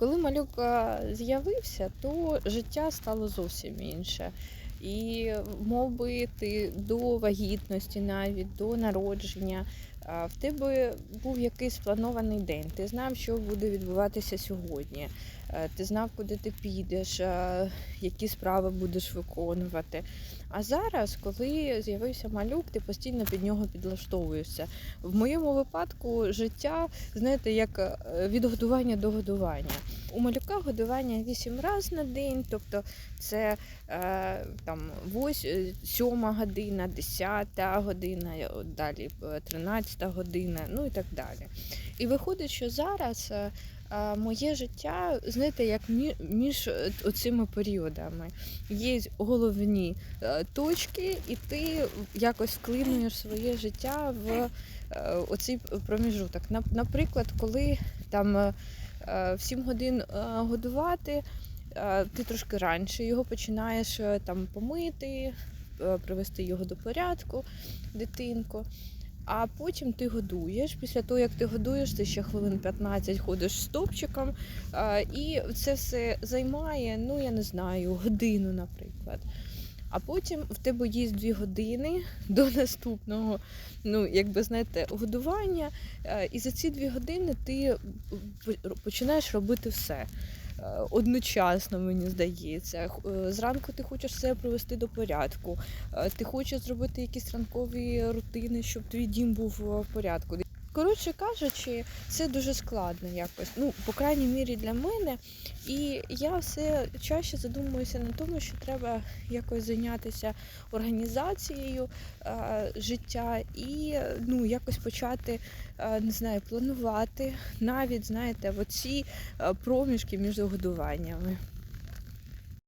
Коли малюк е, з'явився, то життя стало зовсім інше. І мов би ти до вагітності, навіть до народження, в тебе був якийсь спланований день. Ти знав, що буде відбуватися сьогодні. Ти знав, куди ти підеш, які справи будеш виконувати. А зараз, коли з'явився малюк, ти постійно під нього підлаштовуєшся. В моєму випадку життя, знаєте, як е, від годування до годування. У малюка годування 8 разів на день, тобто це е, там 7 година, 10 година, е, далі е, 13 година, ну і так далі. І виходить, що зараз е, е, моє життя, знаєте, як між е, оцими періодами. Є головні е, точки, і ти якось вклинуєш своє життя в е, оцей проміжуток. Наприклад, коли там е, е, в 7 годин е, годувати, ти трошки раніше його починаєш там помити, привести його до порядку, дитинку. А потім ти годуєш. Після того, як ти годуєш, ти ще хвилин 15 ходиш стопчиком, е, і це все займає, ну я не знаю, годину, наприклад. А потім в тебе є дві години до наступного, ну якби знаєте, годування. Е, І за ці дві години ти починаєш робити все. Е, Одночасно, мені здається. Е, Зранку ти хочеш все привести до порядку. Е, Ти хочеш зробити якісь ранкові рутини, щоб твій дім був е, в порядку. Коротше кажучи, це дуже складно якось. Ну, по крайній мірі для мене. І я все чаще задумуюся на тому, що треба якось зайнятися організацією е, життя і ну, якось почати е, не знаю, планувати навіть, знаєте, оці проміжки між годуваннями.